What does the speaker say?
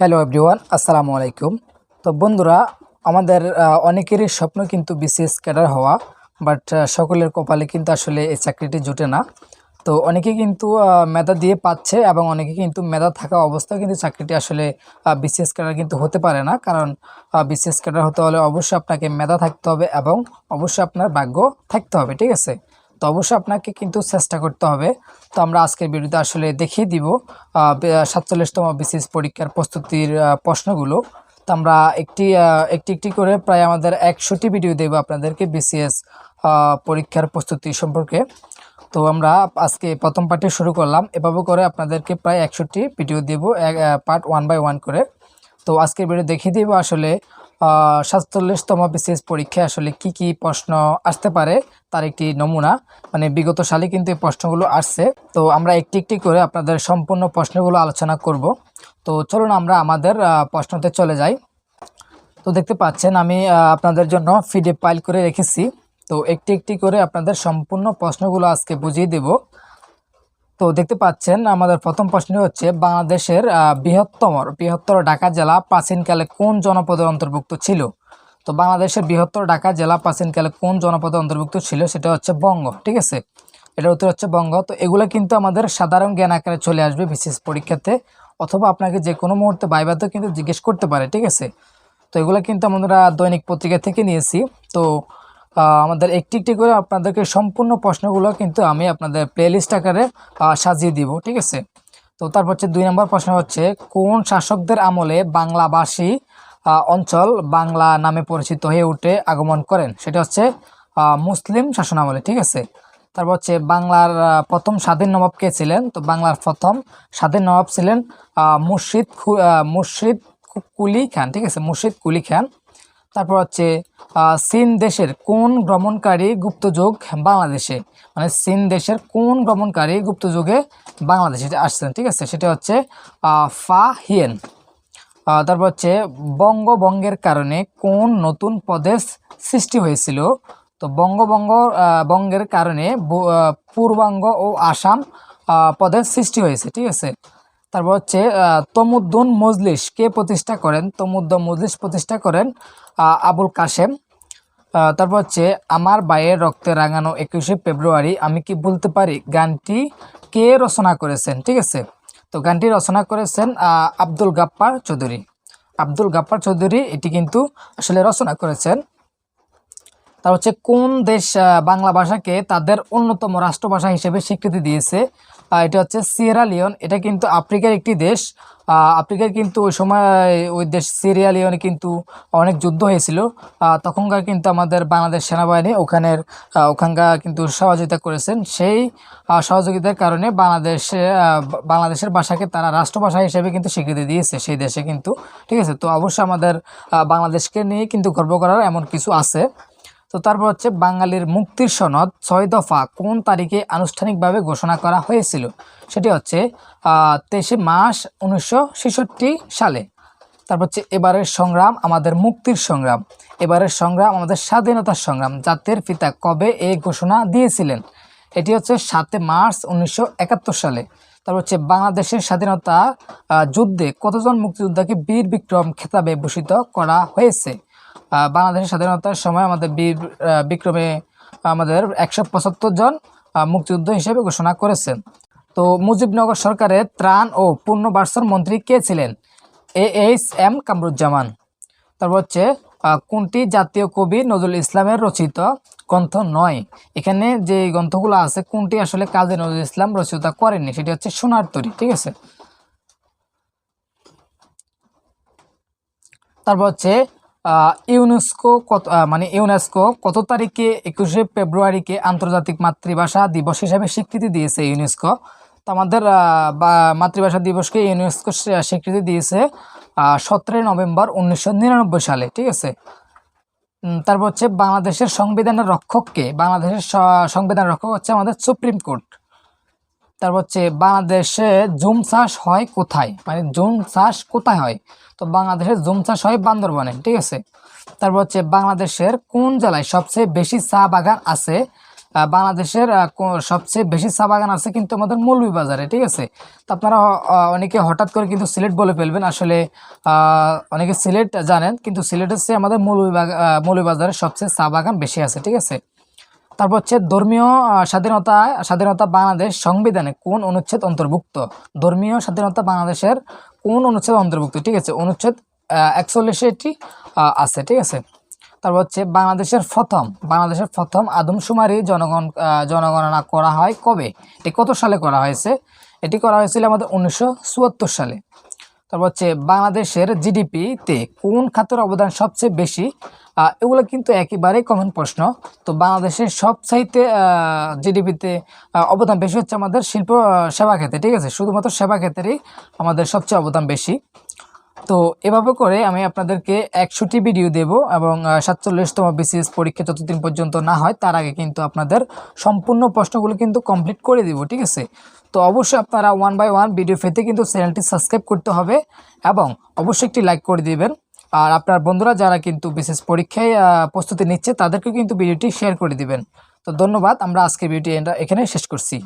Hello everyone, আসসালামু আলাইকুম। তো বন্ধুরা, আমাদের অনেকেরই স্বপ্ন কিন্তু বিসিএস ক্যাডার হওয়া, বাট সকলের কপালে কিন্তু আসলে এই চাকরিটি জুটে না। তো অনেকে কিন্তু মেধা দিয়ে পাচ্ছে এবং অনেকে কিন্তু মেধা থাকা অবস্থায় কিন্তু চাকরিটি আসলে বিসিএস ক্যাডার কিন্তু হতে পারে না। কারণ বিসিএস ক্যাডার হতে হলে অবশ্যই আপনাকে মেধা থাকতে হবে এবং অবশ্যই আপনার ভাগ্য থাকতে হবে, ঠিক আছে? তো অবশ্যই আপনাকে কিন্তু চেষ্টা করতে হবে। তো আমরা আজকের ভিডিওতে আসলে দেখিয়ে দিব সাতচল্লিশতম বিসিএস পরীক্ষার প্রস্তুতির প্রশ্নগুলো। তো আমরা একটি একটি একটি করে প্রায় আমাদের একশোটি ভিডিও দেব আপনাদেরকে বিসিএস পরীক্ষার প্রস্তুতি সম্পর্কে। তো আমরা আজকে প্রথম পার্টি শুরু করলাম। এভাবে করে আপনাদেরকে প্রায় একশোটি ভিডিও দেব পার্ট ওয়ান বাই ওয়ান করে। তো আজকের ভিডিও দেখিয়ে দিব আসলে সাতচল্লিশতম বিসিএস পরীক্ষায় আসলে কি কি প্রশ্ন আসতে পারে তার একটি নমুনা। মানে বিগত সালে কিন্তু এই প্রশ্নগুলো আসছে। তো আমরা একটি একটি করে আপনাদের সম্পূর্ণ প্রশ্নগুলো আলোচনা করব। তো চলুন আমরা আমাদের প্রশ্নতে চলে যাই। তো দেখতে পাচ্ছেন আমি আপনাদের জন্য ফিডে ফাইল করে রেখেছি। তো একটি একটি করে আপনাদের সম্পূর্ণ প্রশ্নগুলো আজকে বুঝিয়ে দেব। তো দেখতে পাচ্ছেন, আমাদের প্রথম প্রশ্ন হচ্ছে, বাংলাদেশের বৃহত্তম, বৃহত্তর ঢাকা জেলা প্রাচীনকালে কোন জনপদের অন্তর্ভুক্ত ছিল? তো বাংলাদেশের বৃহত্তর ঢাকা জেলা প্রাচীনকালে কোন জনপদে অন্তর্ভুক্ত ছিল সেটা হচ্ছে বঙ্গ, ঠিক আছে? এটার উত্তর হচ্ছে বঙ্গ। তো এগুলো কিন্তু আমাদের সাধারণ জ্ঞান আকারে চলে আসবে বিশেষ পরীক্ষাতে, অথবা আপনাকে যে কোনো মুহূর্তে বাইবাতেও কিন্তু জিজ্ঞেস করতে পারে, ঠিক আছে? তো এগুলো কিন্তু আমরা দৈনিক পত্রিকা থেকে নিয়েছি। তো আমাদের একটি একটি করে আপনাদেরকে সম্পূর্ণ প্রশ্নগুলো কিন্তু আমি আপনাদের প্লেলিস্ট আকারে সাজিয়ে দিব, ঠিক আছে? তো তারপর হচ্ছে দুই নম্বর প্রশ্ন হচ্ছে, কোন শাসকদের আমলে বাংলাভাষী অঞ্চল বাংলা নামে পরিচিত হয়ে উঠে আগমন করেন? সেটা হচ্ছে মুসলিম শাসন আমলে ঠিক আছে? তারপর হচ্ছে বাংলার প্রথম স্বাধীন নবাব কে ছিলেন? তো বাংলার প্রথম স্বাধীন নবাব ছিলেন মুর্শিদ মুর্শিদ কুলি খান, ঠিক আছে? মুর্শিদ কুলি খান। তারপর হচ্ছে চীন দেশের কোন ভ্রমণকারী গুপ্তযুগ বাংলাদেশে? মানে চীন দেশের কোন ভ্রমণকারী গুপ্তযুগে বাংলাদেশে আসছেন, ঠিক আছে? সেটা হচ্ছে ফা হিয়েন। তারপর হচ্ছে, বঙ্গভঙ্গের কারণে কোন নতুন প্রদেশ সৃষ্টি হয়েছিল? তো বঙ্গভঙ্গ বঙ্গের কারণে পূর্বাঙ্গ ও আসাম প্রদেশ সৃষ্টি হয়েছে, ঠিক আছে? তারপর হচ্ছে তমুদ্দুন মজলিস, কে প্রতিষ্ঠা করেন? তমুদ্দুন মজলিস প্রতিষ্ঠা করেন আবুল কাশেম। তারপর হচ্ছে, আমার বায়ের রক্তে রাঙানো একুশে ফেব্রুয়ারি, আমি কি বলতে পারি? গানটি কে রচনা করেছেন? ঠিক আছে? তো গানটি রচনা করেছেন আব্দুল গাপ্পার চৌধুরী। আব্দুল গাপ্পার চৌধুরী, এটি কিন্তু আসলে রচনা করেছেন। তার হচ্ছে কোন দেশ বাংলা ভাষাকে তাদের অন্যতম রাষ্ট্রভাষা হিসেবে স্বীকৃতি দিয়েছে? এটা হচ্ছে সিয়েরা লিওন। এটা কিন্তু আফ্রিকার একটি দেশ। আফ্রিকার কিন্তু ওই সময়, ওই দেশ সিরিয়া লিওনে কিন্তু অনেক যুদ্ধ হয়েছিল। তখনকার কিন্তু আমাদের বাংলাদেশ সেনাবাহিনী ওখানের ওখানকার কিন্তু সহযোগিতা করেছেন। সেই সহযোগিতার কারণে বাংলাদেশে বাংলাদেশের ভাষাকে তারা রাষ্ট্রভাষা হিসেবে কিন্তু স্বীকৃতি দিয়েছে সেই দেশে কিন্তু। ঠিক আছে? তো অবশ্যই আমাদের বাংলাদেশকে নিয়ে কিন্তু গর্ব করার এমন কিছু আছে। তো তারপর হচ্ছে বাঙালির মুক্তির সনদ ছয় দফা কোন তারিখে আনুষ্ঠানিকভাবে ঘোষণা করা হয়েছিল? সেটি হচ্ছে তেইশে মাস উনিশশো ছেষট্টি সালে। তারপর হচ্ছে এবারের সংগ্রাম, আমাদের মুক্তির সংগ্রাম। এবারের সংগ্রাম, আমাদের স্বাধীনতার সংগ্রাম। জাতির পিতা কবে এই ঘোষণা দিয়েছিলেন? এটি হচ্ছে সাতে মার্চ উনিশশো একাত্তর সালে। তারপর হচ্ছে বাংলাদেশের স্বাধীনতা যুদ্ধে কতজন মুক্তিযোদ্ধাকে বীর বিক্রম খেতাবে ভূষিত করা হয়েছে? বাংলাদেশের স্বাধীনতার সময় আমাদের বিক্রমে আমাদের একশো পঁচাত্তর জন মুক্তিযুদ্ধ হিসেবে ঘোষণা করেছেন। তো মুজিবনগর সরকারের ত্রাণ ও পুনর্বাসন মন্ত্রী কে ছিলেন? A H M Kamruzzaman. তারপর হচ্ছে কোনটি জাতীয় কবি নজরুল ইসলামের রচিত গ্রন্থ নয়? এখানে যে গ্রন্থগুলো আছে, কোনটি আসলে কাজী নজরুল ইসলাম রচয়িতা করেননি? সেটি হচ্ছে সোনার তরী, ঠিক আছে? তারপর হচ্ছে ইউনেস্কো কত মানে ইউনেস্কো কত তারিখে একুশে ফেব্রুয়ারিকে আন্তর্জাতিক মাতৃভাষা দিবস হিসেবে স্বীকৃতি দিয়েছে ইউনেস্কো? তো আমাদের মাতৃভাষা দিবসকে ইউনেস্কো স্বীকৃতি দিয়েছে সতেরোই নভেম্বর উনিশশো নিরানব্বই সালে, ঠিক আছে? তারপর হচ্ছে বাংলাদেশের সংবিধানের রক্ষককে, বাংলাদেশের সংবিধান রক্ষক হচ্ছে আমাদের সুপ্রিম কোর্ট। তারপর হচ্ছে বাংলাদেশে জুম চাষ হয় কোথায়? মানে জুম চাষ কোথায় হয়? তো বাংলাদেশে জুম চাষ হয় বান্দরবনে ঠিক আছে? তারপর হচ্ছে বাংলাদেশের কোন জেলায় সবচেয়ে বেশি চা বাগান আছে? বাংলাদেশের সবচেয়ে বেশি চা বাগান আছে কিন্তু আমাদের মৌলভীবাজারে ঠিক আছে? তো আপনারা অনেকে হঠাৎ করে কিন্তু সিলেট বলে ফেলবেন আসলে অনেকে সিলেট জানেন কিন্তু সিলেটের চেয়ে আমাদের মৌলভীবাগ আহ, মৌলভীবাজারে সবচেয়ে চা বাগান বেশি আছে ঠিক আছে? তারপর হচ্ছে ধর্মীয় স্বাধীনতা স্বাধীনতা বাংলাদেশ সংবিধানে কোন অনুচ্ছেদ অন্তর্ভুক্ত? ধর্মীয় স্বাধীনতা বাংলাদেশের কোন অনুচ্ছেদ অন্তর্ভুক্ত? ঠিক আছে, অনুচ্ছেদ একচল্লিশে এটি আছে, ঠিক আছে? তারপর হচ্ছে বাংলাদেশের প্রথম বাংলাদেশের প্রথম আদমশুমারি জনগণ জনগণনা করা হয় কবে? এটি কত সালে করা হয়েছে? এটি করা হয়েছিল আমাদের উনিশশো চুয়াত্তর সালে। তারপর হচ্ছে বাংলাদেশের জিডিপিতে কোন খাতের অবদান সবচেয়ে বেশি? এগুলো কিন্তু একেবারেই কমন প্রশ্ন। তো বাংলাদেশের সব সবচাইতে জিডিপিতে অবদান বেশি হচ্ছে আমাদের শিল্প সেবা খাতে ঠিক আছে? শুধুমাত্র সেবা ক্ষেত্রেই আমাদের সবচেয়ে অবদান বেশি। তো এভাবে করে আমি আপনাদেরকে একশোটি ভিডিও দেব এবং সাতচল্লিশতম বিসিএস পরীক্ষা যতদিন পর্যন্ত না হয়, তার আগে কিন্তু আপনাদের সম্পূর্ণ প্রশ্নগুলো কিন্তু কমপ্লিট করে দিব, ঠিক আছে? তো অবশ্যই আপনারা ওয়ান বাই ওয়ান ভিডিও পেতে কিন্তু চ্যানেলটি সাবস্ক্রাইব করতে হবে এবং অবশ্যই একটি লাইক করে দিবেন। আর আপনার বন্ধুরা যারা কিন্তু বিশেষ পরীক্ষায় প্রস্তুতি নিচ্ছে, তাদেরকেও কিন্তু ভিডিওটি শেয়ার করে দিবেন। তো ধন্যবাদ, আমরা আজকে ভিডিওটি এখানে শেষ করছি।